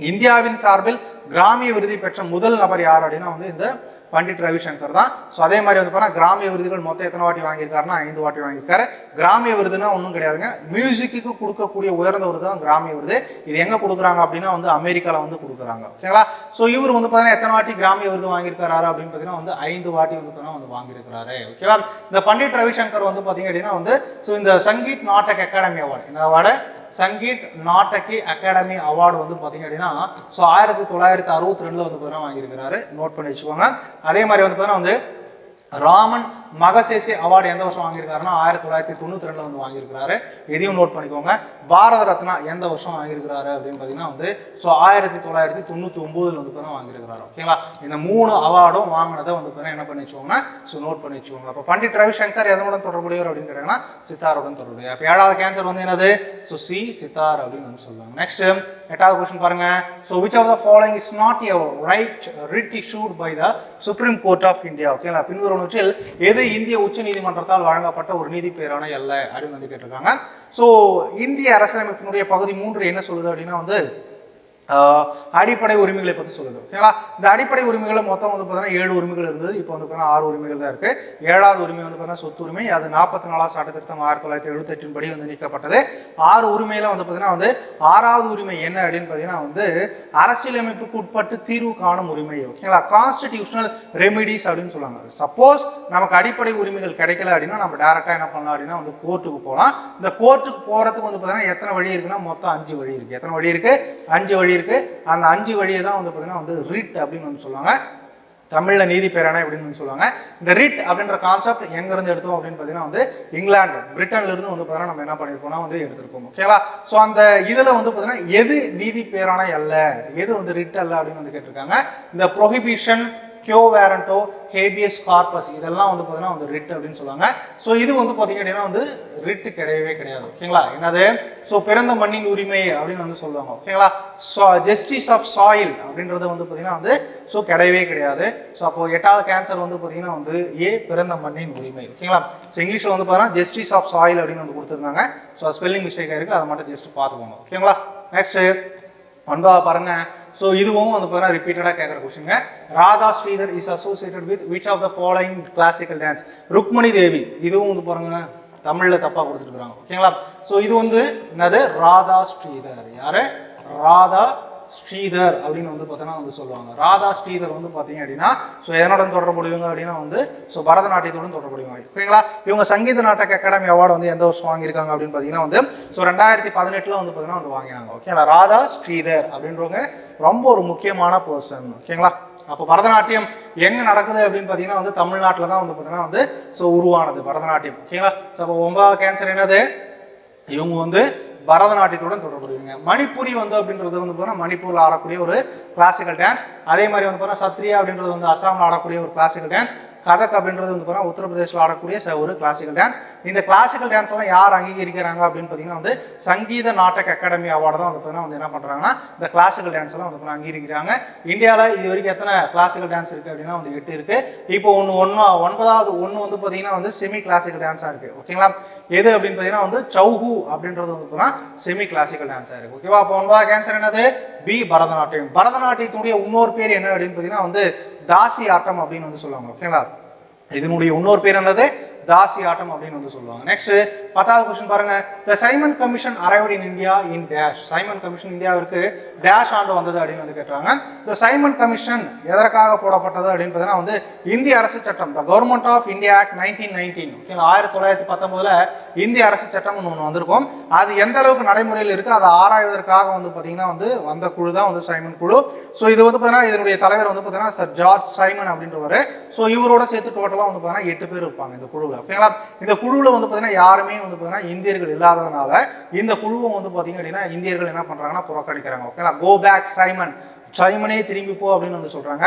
இந்தியாவின் சார்பில் கிராமிய விருதி பெற்ற முதல் நபர் யார் அப்படின்னா வந்து இந்த பண்டிட் ரவிசங்கர் தான். ஸோ அதே மாதிரி வந்து பார்த்தா கிராமிய விருதுகள் மொத்தம் எத்தனை வாட்டி வாங்கியிருக்காருன்னா ஐந்து வாட்டி வாங்கியிருக்காரு. கிராமிய விருதுனா ஒன்றும் கிடையாதுங்க. மியூசிக்கு கொடுக்கக்கூடிய உயர்ந்த விருது தான் கிராமிய விருது. இது எங்கே கொடுக்குறாங்க அப்படின்னா வந்து அமெரிக்காவில் வந்து கொடுக்குறாங்க. ஓகேங்களா ஸோ இவர் வந்து பார்த்தீங்கன்னா எத்தனை வாட்டி கிராமிய விருது வாங்கியிருக்காரு அப்படின்னு பார்த்தீங்கன்னா வந்து ஐந்து வாட்டி வந்து பார்த்தீங்கன்னா வந்து வாங்கியிருக்கிறாரு. ஓகேவா இந்த பண்டிட் ரவிசங்கர் வந்து பார்த்தீங்க அப்படின்னா வந்து ஸோ இந்த சங்கீத் நாட்டக் அகாடமி அவார்டு. இந்த அவார்டு? சங்கீத் நாட்டகி அகாடமி அவார்டு வந்து பார்த்தீங்க அப்படின்னா ஸோ ஆயிரத்தி தொள்ளாயிரத்தி அறுபத்தி ரெண்டில் வந்து பார்த்தீங்கன்னா வாங்கியிருக்கிறாரு. நோட் பண்ணி வச்சுக்கோங்க. அதே மாதிரி வந்து பார்த்தீங்கன்னா வந்து ராமன் மகசேசி அவார்டு எந்த வருஷம் வாங்கியிருக்காருன்னா ஆயிரத்தி தொள்ளாயிரத்தி தொண்ணூத்தி ரெண்டில் வந்து வாங்கியிருக்கிறாரு. இதையும் நோட் பண்ணிக்கோங்க. பாரத ரத்னா எந்த வருஷம் வாங்கியிருக்கிறாரு அப்படின்னு பார்த்தீங்கன்னா வந்து ஸோ ஆயிரத்தி தொள்ளாயிரத்தி தொண்ணூத்தி ஒன்பதுல வந்து தான் வாங்கியிருக்கிறாரு. ஓகேங்களா இந்த மூணு அவார்டும் வாங்கினதை வந்து பார்த்தீங்கன்னா என்ன பண்ணி வச்சுக்கோங்க? ஸோ நோட் பண்ணி வச்சுக்கோங்க. அப்போ பண்டிட் ரவிசங்கர் எதனுடன் தொடர்புடையவர் அப்படின்னு கேட்டாங்கன்னா சித்தாருடன் தொடர்புடைய. அப்போ ஏழாவது கேன்சர் வந்து என்னது? ஸோ சி சித்தார் அப்படின்னு வந்து சொல்லுவாங்க. நெக்ஸ்ட் எட்டாவது கொஸ்டின் பாருங்க. So which of the following is not a right writ issued by the supreme court of India ஓகேங்களா பின்வருவனவற்றில் எது இந்திய உச்ச நீதிமன்றத்தால் வழங்கப்பட்ட ஒரு நீதி பேரான அல்ல? அப்படின்னு வந்து கேட்டிருக்காங்க. ஸோ இந்திய அரசியலமைப்பினுடைய பகுதி மூன்று என்ன சொல்லுது அப்படின்னா வந்து அடிப்படை உரிமைகளை பற்றி சொல்லுது. ஓகேங்களா இந்த அடிப்படை உரிமைகளை மொத்தம் வந்து பார்த்தீங்கன்னா ஏழு உரிமைகள் இருந்தது. இப்போ வந்து பார்த்தீங்கன்னா ஆறு உரிமைகள் தான் இருக்கு. ஏழாவது உரிமை வந்து பார்த்தீங்கன்னா சொத்து உரிமை. அது நாற்பத்தி நாலாவது சட்ட திருத்தம் ஆயிரத்தி தொள்ளாயிரத்தி எழுபத்தெட்டின் படி வந்து நீக்கப்பட்டது. ஆறு உரிமையில வந்து பார்த்தீங்கன்னா வந்து ஆறாவது உரிமை என்ன அப்படின்னு பார்த்தீங்கன்னா வந்து அரசியலமைப்புக்கு உட்பட்டு தீர்வு காணும் உரிமை. ஓகேங்களா கான்ஸ்டிடியூஷனல் ரெமிடிஸ் அப்படின்னு சொல்லுவாங்க. சப்போஸ் நமக்கு அடிப்படை உரிமைகள் கிடைக்கல அப்படின்னா நம்ம டேரக்டா என்ன பண்ணலாம் அப்படின்னா வந்து கோர்ட்டுக்கு போகலாம். இந்த கோர்ட்டுக்கு போறதுக்கு வந்து பார்த்தீங்கன்னா எத்தனை வழி இருக்குன்னா மொத்தம் அஞ்சு வழி இருக்கு. எத்தனை வழி இருக்கு? அஞ்சு வழி இருக்கு. அந்த அஞ்சு வழியை தான் வந்து பார்த்தீங்கன்னா வந்து ரிட் அப்படின்னு வந்து சொல்லுவாங்க. தமிழ்ல நீதி பேராணை அப்படின்னு வந்து சொல்லுவாங்க. இந்த ரிட் அப்படின்ற கான்செப்ட் எங்க இருந்து எடுத்தோம் அப்படின்னு பார்த்தீங்கன்னா வந்து இங்கிலாந்து பிரிட்டன்ல இருந்து வந்து பார்த்தீங்கன்னா நம்ம என்ன பண்ணிருப்போம்னா வந்து எடுத்திருப்போம். ஓகேவா ஸோ அந்த இதுல வந்து பார்த்தீங்கன்னா எது நீதி பேராணை அல்ல? எது வந்து ரிட் அல்ல அப்படின்னு வந்து கேட்டிருக்காங்க. இந்த prohibition quo warranto habeas corpus இதெல்லாம் வந்து பார்த்தீங்கன்னா வந்து ரிட் அப்படின்னு சொல்லுவாங்க. ஸோ இது வந்து பார்த்தீங்க அப்படின்னா வந்து ரிட்டு கிடையவே கிடையாது. ஓகேங்களா என்னது? ஸோ பிறந்த மண்ணின் உரிமை அப்படின்னு வந்து சொல்லுவாங்க. ஓகேங்களா ஸோ ஜஸ்டிஸ் ஆஃப் சாயில் அப்படின்றது வந்து பார்த்தீங்கன்னா வந்து ஸோ கிடையவே கிடையாது. ஸோ அப்போ எட்டாவது கேன்சர் வந்து பார்த்தீங்கன்னா வந்து ஏ பிறந்த மண்ணின் உரிமை. ஓகேங்களா ஸோ இங்கிலீஷில் வந்து பார்த்தீங்கன்னா ஜஸ்டிஸ் ஆஃப் சாயில் அப்படின்னு வந்து கொடுத்துருந்தாங்க. ஸோ ஸ்பெல்லிங் மிஸ்டேக் ஆயிருக்கு. அதை மட்டும் ஜஸ்ட் பார்த்துக்கோங்க. ஓகேங்களா நெக்ஸ்ட் ஒன்பதாவது பாருங்க. ஸோ இதுவும் அந்த பார்த்தீங்கன்னா ரிப்பீட்டடாக கேட்குற கொஸ்டிங்க Radha Sridhar is associated with which of the following classical dance Rukmini Devi. இதுவும் வந்து பாருங்க தமிழில் தப்பாக கொடுத்துருக்குறாங்க ஓகேங்களா? ஸோ இது வந்து என்னது? ராதா ஸ்ரீதர். யாரு? ராதா ஸ்ரீதர் அப்படின்னு வந்து பார்த்தோன்னா வந்து சொல்லுவாங்க. ராதா ஸ்ரீதர் வந்து பார்த்தீங்க அப்படின்னா ஸோ எதனுடன் தொடர்புடையவங்க அப்படின்னா வந்து ஸோ பரதநாட்டியத்துடன் தொடர்புடையவங்க. ஓகேங்களா? இவங்க சங்கீத நாட்டக அகாடமி அவார்டு வந்து எந்த வருஷம் வாங்கியிருக்காங்க அப்படின்னு பார்த்தீங்கன்னா வந்து ஸோ ரெண்டாயிரத்தி பதினெட்டில் வந்து பார்த்தீங்கன்னா வந்து வாங்கினாங்க. ஓகேங்களா? ராதா ஸ்ரீதர் அப்படின்றவங்க ரொம்ப ஒரு முக்கியமான பர்சன் ஓகேங்களா? அப்போ பரதநாட்டியம் எங்கே நடக்குது அப்படின்னு பார்த்தீங்கன்னா வந்து தமிழ்நாட்டில் தான் வந்து பார்த்தீங்கன்னா வந்து ஸோ உருவானது பரதநாட்டியம். ஓகேங்களா? ஸோ அப்போ ஒன்பதாவது கேன்சர் என்னது? இவங்க வந்து பரதநாட்டியத்துடன் தொடர்புடையவங்க. மணிப்பூரி வந்து அப்படின்றது வந்து பார்த்தீங்கன்னா மணிப்பூரில் ஆடக்கூடிய ஒரு கிளாசிக்கல் டான்ஸ் அதே மாதிரி வந்து பார்த்தீங்கன்னா சத்ரியா அப்படின்றது வந்து அசாம்ல ஆடக்கூடிய ஒரு கிளாசிக்கல் டான்ஸ் கதக் அப்படின்றது வந்து பார்த்தீங்கன்னா உத்தரப்பிரதேசில் ஆடக்கூடிய ஒரு கிளாசிக்கல் டான்ஸ் இந்த கிளாசிக்கல் டான்ஸ் எல்லாம் யார் அங்கீகரிக்கிறாங்க அப்படின்னு பார்த்தீங்கன்னா வந்து சங்கீத நாட்டக் அகாடமி அவார்டு தான் வந்து பார்த்தீங்கன்னா வந்து என்ன பண்ணுறாங்கன்னா இந்த கிளாசிக்கல் டான்ஸ் எல்லாம் வந்து பார்த்தீங்கன்னா அங்கீகரிக்கிறாங்க. இந்தியாவில் இது வரைக்கும் எத்தனை கிளாசிக்கல் டான்ஸ் இருக்கு அப்படின்னா வந்து எட்டு இருக்கு. இப்போ ஒன்று ஒன்று ஒன்பதாவது ஒன்று வந்து பார்த்தீங்கன்னா வந்து செமி கிளாசிக்கல் டான்ஸாக இருக்கு. ஓகேங்களா எது அப்படின்னு பார்த்தீங்கன்னா வந்து சௌஹூ அப்படின்றது வந்து பார்த்தீங்கன்னா செமி கிளாசிக்கல் டான்ஸாக இருக்கு. ஓகேவா அப்போ ஒன்பதாவது கேன்சர் என்னது? பி பரதநாட்டியம். பரதநாட்டியத்துடைய இன்னொரு பேர் என்ன அப்படின்னு பார்த்தீங்கன்னா வந்து தாசி ஆட்டம் அப்படின்னு வந்து சொல்லுவாங்க ஓகேங்களா இதனுடைய இன்னொரு பேர் என்னது? தாசி ஆட்டம் அப்படின்னு வந்து சொல்லுவாங்க. நெக்ஸ்ட் பத்தாவது கொஸ்டின் பாருங்க. The Simon commission arrived in India in dash Simon commission இந்தியாவிற்கு டேஷ் ஆண்டு வந்தது அப்படின்னு வந்து கேட்டாங்க த சைமன் கமிஷன் எதற்காக போடப்பட்டது அப்படின்னு பார்த்தீங்கன்னா வந்து இந்திய அரசு சட்டம். The government of India act nineteen nineteen ஓகேங்களா ஆயிரத்தி தொள்ளாயிரத்தி பத்தொன்பதுல இந்திய அரசு சட்டம் ஒன்று வந்திருக்கும். அது எந்த அளவுக்கு நடைமுறையில் இருக்கு அதை ஆராய்வதற்காக வந்து பார்த்தீங்கன்னா வந்து வந்த குழு தான் வந்து சைமன் குழு. ஸோ இது வந்து பார்த்தீங்கன்னா இதனுடைய தலைவர் வந்து பார்த்தீங்கன்னா சர் ஜார்ஜ் சைமன் அப்படின்றவர். ஸோ இவரோட சேர்த்து டோட்டலாக வந்து பார்த்தீங்கன்னா எட்டு பேர் இருப்பாங்க இந்த குழுவில் ஓகேங்களா இந்த குழுவில் வந்து பார்த்தீங்கன்னா யாருமே வந்து பார்த்தீங்கன்னா இந்தியர்கள் இல்லாததுனால இந்த குழுவை வந்து பார்த்தீங்க அப்படின்னா இந்தியர்கள் என்ன பண்ணுறாங்கன்னா புறக்கணிக்கிறாங்க. ஓகேங்களா? கோ பேக் சைமன் சைமனே திரும்பி போ அப்படின்னு வந்து சொல்கிறாங்க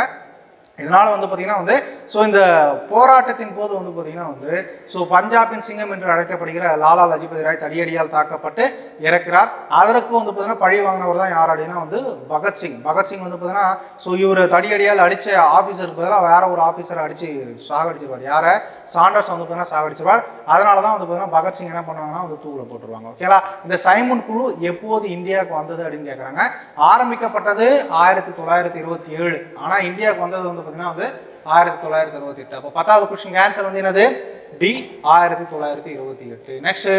இதனால் வந்து பார்த்தீங்கன்னா வந்து ஸோ இந்த போராட்டத்தின் போது வந்து பார்த்தீங்கன்னா வந்து ஸோ பஞ்சாபின் சிங்கம் என்று அழைக்கப்படுகிற லாலா லஜபதி ராய் தடியடியால் தாக்கப்பட்டு இறக்கிறார். அதற்கு வந்து பார்த்தீங்கன்னா பழி வாங்கினவர் தான் யார் அப்படின்னா வந்து பகத்சிங் பகத்சிங் வந்து பார்த்தீங்கன்னா ஸோ இவர் தடியடியால் அடித்த ஆஃபீஸருக்கு பதிலாக வேற ஒரு ஆஃபீஸரை அடித்து சாகடிச்சிருவார். யாரை? சாண்டர்ஸ் வந்து பார்த்தீங்கன்னா சாகடிச்சிருவார். அதனால தான் வந்து பார்த்தீங்கன்னா பகத்சிங் என்ன பண்ணுவாங்கன்னா வந்து தூவில் போட்டுருவாங்க. ஓகேலா இந்த சைமன் குழு எப்போது இந்தியாவுக்கு வந்தது அப்படின்னு கேட்குறாங்க ஆரம்பிக்கப்பட்டது ஆயிரத்தி தொள்ளாயிரத்தி இருபத்தி ஏழு. ஆனால் இந்தியாவுக்கு வந்தது வந்து பார்த்தீங்கன்னா வந்து ஆயிரத்தி தொள்ளாயிரத்தி அறுபத்தி எட்டு. அப்போ பத்தாவது கொஸ்டின் ஆன்சர் வந்து என்னது? டி ஆயிரத்தி தொள்ளாயிரத்தி இருபத்தி எட்டு. நெக்ஸ்ட்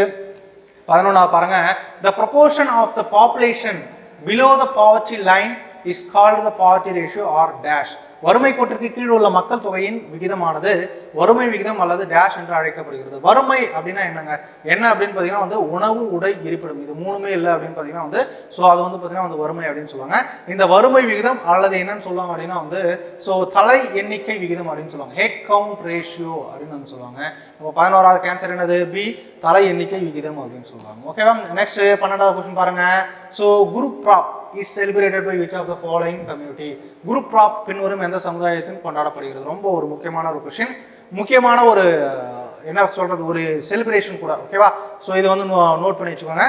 பதினொன்றாவது பாருங்க. The proportion of the population below the poverty line is called the poverty ratio or dash வறுமை கோட்டிற்கு கீழ் உள்ள மக்கள் தொகையின் விகிதமானது வறுமை விகிதம் அல்லது டேஷ் என்று அழைக்கப்படுகிறது. வறுமை அப்படின்னா என்னங்க? என்ன அப்படின்னு பார்த்தீங்கன்னா வந்து உணவு உடை இருப்பிடம். இது மூணுமே இல்லை அப்படின்னு பார்த்தீங்கன்னா வந்து ஸோ அது வந்து பார்த்தீங்கன்னா வந்து வறுமை அப்படின்னு சொல்லுவாங்க. இந்த வறுமை விகிதம் அல்லது என்னன்னு சொல்லுவாங்க அப்படின்னா வந்து ஸோ தலை எண்ணிக்கை விகிதம் அப்படின்னு சொல்லுவாங்க. ஹெட் கவுண்ட் ரேஷியோ அப்படின்னு வந்து சொல்லுவாங்க. நம்ம பதினோராவது கேன்சர் என்னது? பி தலை எண்ணிக்கை விகிதம் அப்படின்னு சொல்லுவாங்க. ஓகேவா நெக்ஸ்ட் பன்னெண்டாவது கொஸ்டின் பாருங்க. So Gurpurab is celebrated by which of the following community Gurpurab பின்வரும் எந்த சமுதாயத்திலும் கொண்டாடப்படுகிறது. ரொம்ப ஒரு முக்கியமான ஒரு கொஷின் முக்கியமான ஒரு என்ன சொல்றது ஒரு செலிப்ரேஷன் கூட ஓகேவா ஸோ இது வந்து நோட் பண்ணி வச்சுக்கோங்க.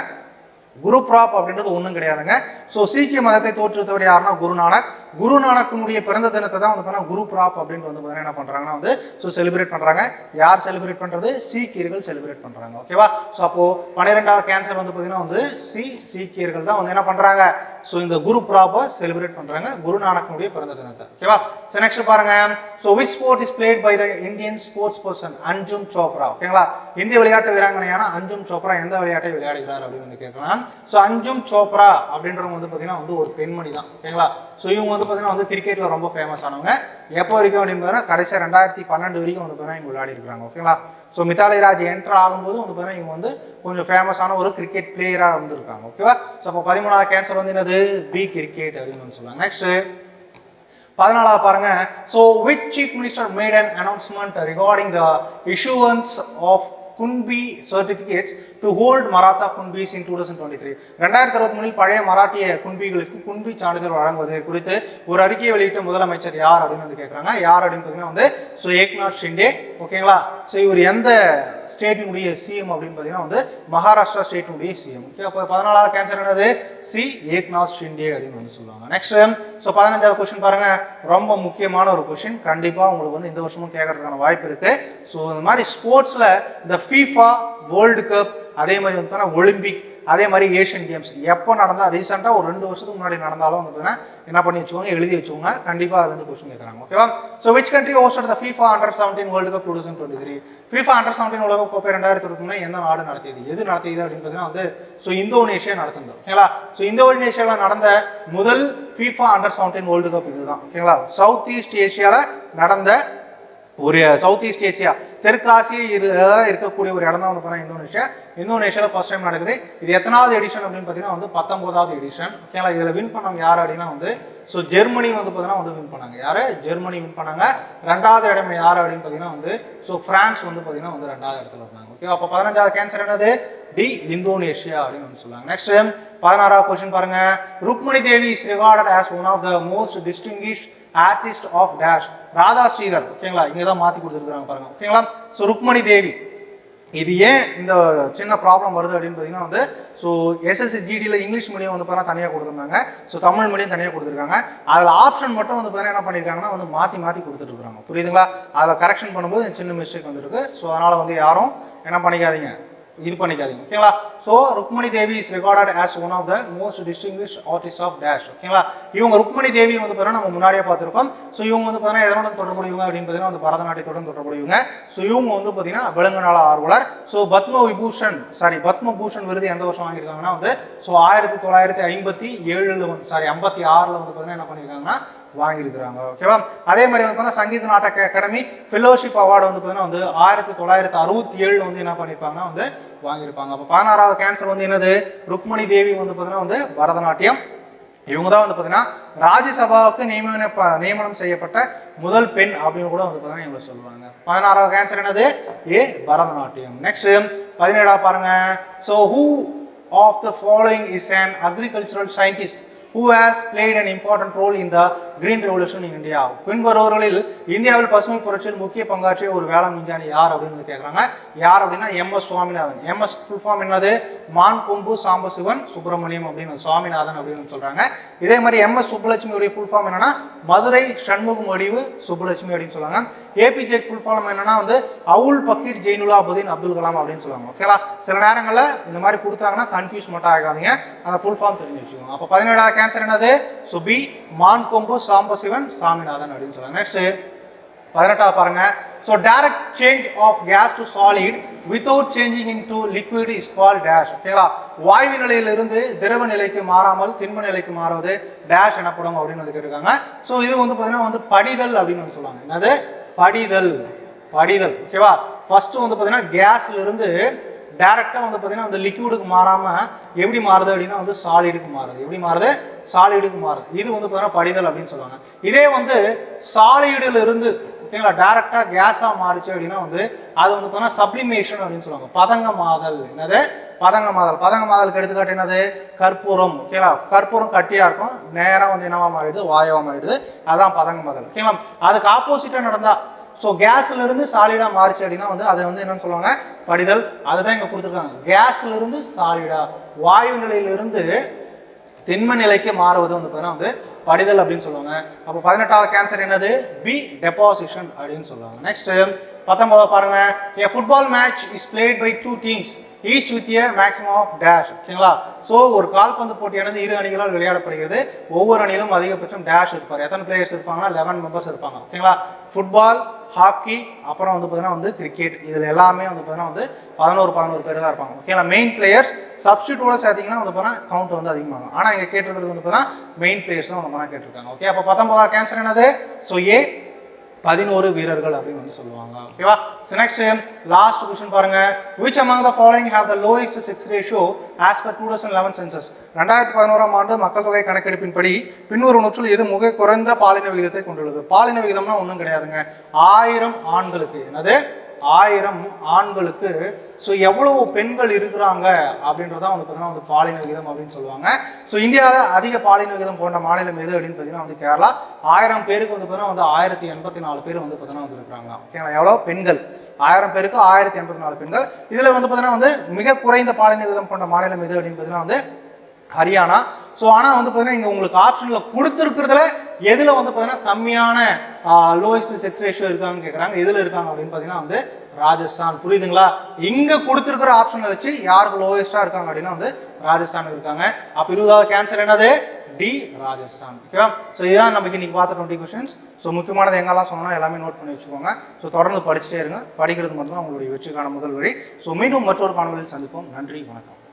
குரு ப்ராப் அப்படின்றது ஒன்றும் கிடையாதுங்க. ஸோ சீக்கிய மதத்தை தோற்றுவித்தவர் யாருன்னா குருநானக். குருநானக்கினுடைய பிறந்த தினத்தை தான் வந்து பார்த்தீங்கன்னா குரு ப்ராப் அப்படின்னு வந்து பார்த்தீங்கன்னா என்ன பண்ணுறாங்கன்னா வந்து ஸோ செலிப்ரேட் பண்ணுறாங்க யார் செலிப்ரேட் பண்ணுறது சீக்கியர்கள் செலிப்ரேட் பண்ணுறாங்க ஓகேவா ஸோ அப்போ பன்னிரெண்டாவது கேன்சர் வந்து பார்த்தீங்கன்னா வந்து சி சீக்கியர்கள் தான் வந்து என்ன பண்ணுறாங்க ஸோ இந்த குரு ப்ராப்பை செலிப்ரேட் பண்ணுறாங்க குருநானக்கினுடைய பிறந்த தினத்தை. ஓகேவா ஸோ நெக்ஸ்ட் பாருங்க. So which sport is played by the Indian sports person Anjum Chopra. ஓகேங்களா இந்திய விளையாட்டு வீராங்கனையான அஞ்சும் சோப்ரா எந்த விளையாட்டை விளையாடுகிறார் அப்படின்னு வந்து கேட்கலாம். ஸோ அஞ்சும் சோப்ரா அப்படின்றவங்க வந்து பார்த்தீங்கன்னா வந்து ஒரு பெண்மணி தான். ஓகேங்களா ஸோ இவங்க வந்து பார்த்தீங்கன்னா வந்து கிரிக்கெட்டில் ரொம்ப ஃபேமஸ் ஆனவங்க. எப்போ வரைக்கும் அப்படின்னு பார்த்தீங்கன்னா கடைசியாக ரெண்டாயிரத்தி பன்னெண்டு வரைக்கும் வந்து பார்த்தீங்கன்னா இவங்க விளையாடி இருக்காங்க ஓகேங்களா ஸோ மித்தாலி ராஜ் என்டர் ஆகும்போது வந்து பார்த்தீங்கன்னா இவங்க வந்து கொஞ்சம் ஃபேமஸான ஒரு கிரிக்கெட் பிளேயராக இருந்திருக்காங்க ஓகேவா ஸோ அப்போ பதிமூணாவது கேன்சர் வந்து என்னது? பி கிரிக்கெட் அப்படின்னு வந்து சொல்லுவாங்க. நெக்ஸ்ட் பதினாலாவது பாருங்க. So which chief minister made an announcement regarding the issuance of Kunbi certificates to hold Maratha Kunbis in two thousand twenty three ரெண்டாயிரத்தி இருபத்தி மூணில் பழைய மராட்டிய குன்பிகளுக்கு குன்பி சான்றிதழ் வழங்குவது குறித்து ஒரு அறிக்கையை வெளியிட்ட முதலமைச்சர் யார் அப்படின்னு வந்து கேட்குறாங்க யார் அப்படின்னு பார்த்தீங்கன்னா வந்து ஸோ ஏக்நாத் ஷிண்டே. ஓகேங்களா? ஸோ இவர் எந்த ஸ்டேட்டினுடைய சிஎம் அப்படின்னு பார்த்தீங்கன்னா வந்து மகாராஷ்டிரா ஸ்டேட்டினுடைய சிஎம் ஓகே அப்போ பதினாலாவது கேன்சர் என்னது? சி ஏக்நாத் ஷிண்டே அப்படின்னு வந்து சொல்லுவாங்க. நெக்ஸ்ட் ஸோ பதினஞ்சாவது கொஸ்டின் பாருங்க. ரொம்ப முக்கியமான ஒரு கொஸ்டின் கண்டிப்பாக உங்களுக்கு வந்து இந்த வருஷமும் கேட்கறதுக்கான வாய்ப்பு இருக்கு. ஸோ இந்த மாதிரி ஸ்போர்ட்ஸில் இந்த ஃபீஃபா வேர்ல்டு கப் அதே மாதிரி வந்து பார்த்தீங்கன்னா ஒலிம்பிக் அதே மாதிரி ஏஷியன் கேம்ஸ் எப்போ நடந்தால் ரீசெண்டாக ஒரு ரெண்டு வருஷத்துக்கு முன்னாடி நடந்தாலும் வந்து பார்த்தீங்கன்னா என்ன பண்ணி வச்சுக்கோங்க எழுதி வச்சுக்கோங்க. கண்டிப்பாக அதுல வந்து கொஸ்டின் கேட்குறாங்க ஓகேவா so which country hosted the FIFA under seventeen world cup two thousand twenty three FIFA under seventeen உலக கோப்பை ரெண்டாயிரத்தி இருபத்தி எந்த நாடு நடத்தியது? எது நடத்தியது அப்படின்னு பார்த்தீங்கன்னா வந்து ஸோ இந்தோனேஷியா நடத்துனது ஓகேங்களா ஸோ இந்தோனேஷியாவில் நடந்த முதல் FIFA under seventeen world cup இதுதான் ஓகேங்களா சவுத் ஈஸ்ட் ஏஷியாவில் நடந்த ஒரு சவுத் ஈஸ்ட் ஏசியா தெற்காசிய இருக்கக்கூடிய ஒரு இடம் தான் வந்து பார்த்தீங்கன்னா இந்தோனேஷியா இந்தோனேஷியாவில் ஃபர்ஸ்ட் டைம் நடக்குது. இது எத்தனாவது எடிஷன் அப்படின்னு பார்த்தீங்கன்னா வந்து பத்தொன்பதாவது எடிஷன் ஓகேங்களா இதில் வின் பண்ணவங்க யார் அப்படின்னா வந்து ஸோ ஜெர்மனி வந்து பார்த்தீங்கன்னா வந்து வின் பண்ணாங்க. யார்? ஜெர்மனி வின் பண்ணாங்க. ரெண்டாவது இடம் யார் அப்படின்னு பார்த்தீங்கன்னா வந்து ஸோ ஃப்ரான்ஸ் வந்து பார்த்தீங்கன்னா வந்து ரெண்டாவது இடத்துல இருந்தாங்க. ஓகே அப்போ பதினஞ்சாவது கேன்சர் என்னது? டி இந்தோனேஷியா அப்படின்னு வந்து சொல்லுவாங்க. நெக்ஸ்ட் பதினாறாவது கொஸ்டின் பாருங்க. Rukmini Devi is regarded as one of the most distinguish artist of dash Radha Sridhar ஓகேங்களா? இங்கே தான் மாற்றி கொடுத்துருக்காங்க பாருங்க ஓகேங்களா? ஸோ ருக்மணி தேவி இது ஏன் இந்த சின்ன ப்ராப்ளம் வருது அப்படின்னு பார்த்தீங்கன்னா வந்து ஸோ எஸ்எஸ்சி ஜிடியில் இங்கிலீஷ் மீடியம் வந்து பார்த்தா தனியாக கொடுத்துருந்தாங்க. ஸோ தமிழ் மீடியம் தனியாக கொடுத்துருக்காங்க. அதில் ஆப்ஷன் மட்டும் வந்து பார்த்தீங்கன்னா என்ன பண்ணியிருக்காங்கன்னா வந்து மாற்றி மாற்றி கொடுத்துட்டு இருக்காங்க புரியுதுங்களா? அதை கரெக்ஷன் பண்ணும்போது சின்ன மிஸ்டேக் வந்துருக்கு. ஸோ அதனால் வந்து யாரும் என்ன பண்ணிக்காதீங்க. இது பண்ணிக்காதீங்க. ஓகேங்களா? So Rukmini Devi is recorded as one of the most distinguish artist of dash ஓகேங்களா? இவங்க ருக்மணி தேவி வந்து பார்த்தீங்கன்னா நம்ம முன்னாடியே பார்த்துருக்கோம். ஸோ இவங்க வந்து பார்த்தீங்கன்னா எதனோட தொடர்புடையவங்க அப்படின்னு பார்த்தீங்கன்னா வந்து பரதநாட்டியத்துடன் தொடர்புடையவங்க. ஸோ இவங்க வந்து பார்த்தீங்கன்னா விலங்கு நல ஆர்வலர். ஸோ பத்ம விபூஷன் சாரி பத்ம பூஷன் விருது எந்த வருஷம் வாங்கியிருக்காங்கன்னா வந்து ஸோ ஆயிரத்தி தொள்ளாயிரத்தி ஐம்பத்தி ஏழில் வந்து சாரி ஐம்பத்தி ஆறில் வந்து பார்த்தீங்கன்னா என்ன பண்ணியிருக்காங்கன்னா வாங்கியிருக்கிறாங்க. ஓகேவா அதே மாதிரி வந்து பார்த்தீங்கன்னா சங்கீத நாடக அகாடமி ஃபெலோஷிப் அவார்டு வந்து பார்த்தீங்கன்னா வந்து ஆயிரத்தி தொள்ளாயிரத்தி அறுபத்தி ஏழில் வந்து என்ன பண்ணியிருப்பாங்கன்னா வந்து வாங்கியிருப்பாங்க. அப்போ பதினாறாவது கேன்சர் வந்து என்னது? ருக்மணி தேவி வந்து பார்த்தீங்கன்னா வந்து பரதநாட்டியம். இவங்க தான் வந்து பார்த்தீங்கன்னா ராஜ்யசபாவுக்கு நியமன ப- நியமனம் செய்யப்பட்ட முதல் பெண் அப்படின்னு கூட வந்து பார்த்தீங்கன்னா இவங்க சொல்லுவாங்க. பதினாறாவது கேன்சர் என்னது? ஏ பரதநாட்டியம். நெக்ஸ்ட் பதினேழாவது பாருங்க. So who of the following is an agricultural scientist who has played and important role in the green revolution in India பின்வருவர்களில் இந்தியாவில் பசுமை புரட்சியில் முக்கிய பங்காற்றிய ஒரு வேளாண் விஞ்ஞானி யார் அப்படின்னு கேட்குறாங்க யார் அப்படின்னா M S Swaminathan. M S full form என்னது? மான் கொம்பு சாம்பசிவன் சுப்பிரமணியம் அப்படின்னு சுவாமிநாதன் அப்படின்னு சொல்றாங்க. இதே மாதிரி எம் எஸ் சுப்புலட்சுமியுடைய ஃபுல் ஃபார்ம் என்னன்னா மதுரை சண்முகம் வடிவு சுப்புலட்சுமி அப்படின்னு சொல்லுவாங்க ஏபிஜே ஃபுல் ஃபார்ம் என்னன்னா வந்து அவுல் பக்கீர் ஜெயினுலாபுதீன் அப்துல் கலாம் அப்படின்னு சொல்லுவாங்க. ஓகேலா சில நேரங்களில் இந்த மாதிரி கொடுத்தாங்கன்னா கன்ஃபியூஸ் மட்டும் ஆகாதீங்க. அந்த ஃபுல் ஃபார்ம் தெரிஞ்சு வச்சுக்கோங்க. அப்போ பதினேழாவது கேன்சர் என்னது? சுபி மான் கொம்பு சாம்பசிவன் சாமிநாதன் அப்படின்னு சொல்லுவாங்க. நெக்ஸ்ட் பதினெட்டாவது பாருங்க. So direct change of gas to solid without changing in to liquid is call dash ஓகேங்களா வாயு நிலையிலிருந்து திரவ நிலைக்கு மாறாமல் திண்ம நிலைக்கு மாறுவது டேஷ் எனப்படும் அப்படின்னு வந்து கேட்டிருக்காங்க. ஸோ இது வந்து பார்த்தீங்கன்னா வந்து படிதல் அப்படின்னு வந்து சொல்லுவாங்க. என்னது? படிதல் படிதல் ஓகேவா ஃபர்ஸ்ட் வந்து பார்த்தீங்கன்னா கேஸ்ல இருந்து டைரக்டா வந்து பார்த்தீங்கன்னா அந்த லிக்விடுக்கு மாறாம எப்படி மாறுது அப்படின்னா வந்து சாலிடுக்கு மாறுது. எப்படி மாறுது? சாலிடுக்கு மாறுது இது வந்து பார்த்தீங்கன்னா படிதல் அப்படின்னு சொல்லுவாங்க. இதே வந்து சாலிடுல இருந்து ஓகேங்களா டேரெக்டாக கேஸாக மாறுச்சு அப்படின்னா வந்து அது வந்து பார்த்தீங்கன்னா சப்ளிமேஷன் அப்படின்னு சொல்லுவாங்க. பதங்கமாதல். என்னது? பதங்கமாதல். பதங்கமாதலுக்கு எடுத்துக்காட்டு என்னது? கற்பூரம் ஓகேங்களா கற்பூரம் கட்டியாக இருக்கும். நேராக வந்து என்னவாக மாறிடுது? வாயவாக மாறிடுது. அதான் பதங்கமாதல். ஓகேங்களா அதுக்கு ஆப்போசிட்டாக நடந்தால் ஸோ கேஸ்ல இருந்து சாலிடா மாறிச்சு அப்படின்னா வந்து அதை வந்து என்னன்னு சொல்லுவாங்க? படிதல். அதுதான் இங்க கொடுத்துருக்காங்க. கேஸ்ல இருந்து சாலிடா வாயு நிலையிலிருந்து திண்ம நிலைக்கு மாறுவது வந்து பார்த்தீங்கன்னா வந்து படிதல் அப்படின்னு சொல்லுவாங்க. அப்போ பதினெட்டாவது கேன்சர் என்னது? பி டெபாசிஷன் அப்படின்னு சொல்லுவாங்க. நெக்ஸ்ட் பத்தொன்பதாவது பாருங்க. A football match is played by two teams each with a maximum of dash ஓகேங்களா? ஸோ ஒரு கால்பந்து போட்டியானது இரு அணிகளால் விளையாடப்படுகிறது. ஒவ்வொரு அணியிலும் அதிகபட்சம் டேஷ் இருப்பார். எத்தனை பிளேயர்ஸ் இருப்பாங்கன்னா லெவன் மெம்பர்ஸ் இருப்பாங்க. ஓகேங்களா? ஃபுட்பால் ஹாக்கி அப்புறம் வந்து பார்த்தீங்கன்னா வந்து கிரிக்கெட் இதில் எல்லாமே வந்து பார்த்தீங்கன்னா வந்து பதினோரு பதினோரு பேர் தான் இருப்பாங்க. ஓகேங்களா மெயின் பிளேயர்ஸ் சப்ஸ்டியூட்டோட சேர்த்திங்கன்னா வந்து பார்த்தீங்கன்னா கவுண்ட் வந்து அதிகமாகும். ஆனால் இங்கே கேட்டிருக்கிறது வந்து பார்த்தீங்கன்னா மெயின் பிளேயர்ஸ் தான் வந்து பார்த்தீங்கன்னா கேட்டிருக்காங்க. ஓகே அப்போ பத்தொன்பதாவது கேன்சர் என்னது? ஸோ ஏ பதினோரு வீரர்கள் அப்படின்னு வந்து சொல்லுவாங்க. ஓகேவா ஸோ நெக்ஸ்ட் லாஸ்ட் கொஸ்டின் பாருங்க. Which among the following have the lowest sex ratio as per 2011 census? ரெண்டாயிரத்தி பதினோராம் ஆண்டு மக்கள் தொகை கணக்கெடுப்பின்படி பின்வரும் நூற்றில் எது மிக குறைந்த பாலின விகிதத்தை கொண்டுள்ளது. பாலின விகிதம்னா ஒன்றும் கிடையாதுங்க. ஆயிரம் ஆண்களுக்கு. என்னது? ஆயிரம் ஆண்களுக்கு ஸோ எவ்வளவு பெண்கள் இருக்கிறாங்க? அப்படின்றத வந்து பார்த்தீங்கன்னா வந்து பாலின விகிதம் அப்படின்னு சொல்லுவாங்க. ஸோ இந்தியாவில் அதிக பாலின விகிதம் போன்ற மாநிலம் எது அப்படின்னு பார்த்தீங்கன்னா வந்து கேரளா. ஆயிரம் பேருக்கு வந்து பார்த்தீங்கன்னா வந்து ஆயிரத்தி எண்பத்தி நாலு பேர் வந்து பார்த்தீங்கன்னா வந்து இருக்கிறாங்க. ஓகேங்களா எவ்வளோ பெண்கள். ஆயிரம் பேருக்கு ஆயிரத்தி எண்பத்தி நாலு பெண்கள். இதில் வந்து பார்த்தீங்கன்னா வந்து மிக குறைந்த பாலின விகிதம் கொண்ட மாநிலம் எது அப்படின்னு பார்த்தீங்கன்னா வந்து ஹரியானா. ஸோ ஆனால் வந்து பார்த்தீங்கன்னா இங்கே உங்களுக்கு ஆப்ஷனில் கொடுத்துருக்கிறதுல எதில் வந்து பார்த்தீங்கன்னா கம்மியான லோயஸ்ட் செக்ஸ் ரேஷியோ இருக்காங்கன்னு கேட்குறாங்க எதில் இருக்காங்க அப்படின்னு பார்த்தீங்கன்னா வந்து ராஜஸ்தான். புரியுதுங்களா? இங்கே கொடுத்துருக்கிற ஆப்ஷனை வச்சு யாருக்கு லோயஸ்ட்டாக இருக்காங்க அப்படின்னா வந்து ராஜஸ்தான் இருக்காங்க. அப்போ இருபதாவது கேன்சர் என்னது? டி ராஜஸ்தான். ஓகேவா ஸோ இதுதான் நமக்கு இன்னைக்கு பார்த்த டுவெண்ட்டி கொஸ்டின்ஸ் ஸோ முக்கியமானது எங்கெல்லாம் சொன்னால் எல்லாமே நோட் பண்ணி வச்சுக்கோங்க. ஸோ தொடர்ந்து படிச்சுட்டே இருங்க. படிக்கிறது மட்டும் தான் உங்களுடைய வெற்றிக்கான முதல் வழி. ஸோ மீண்டும் மற்றொரு காணொலியில் சந்திப்போம். நன்றி வணக்கம்.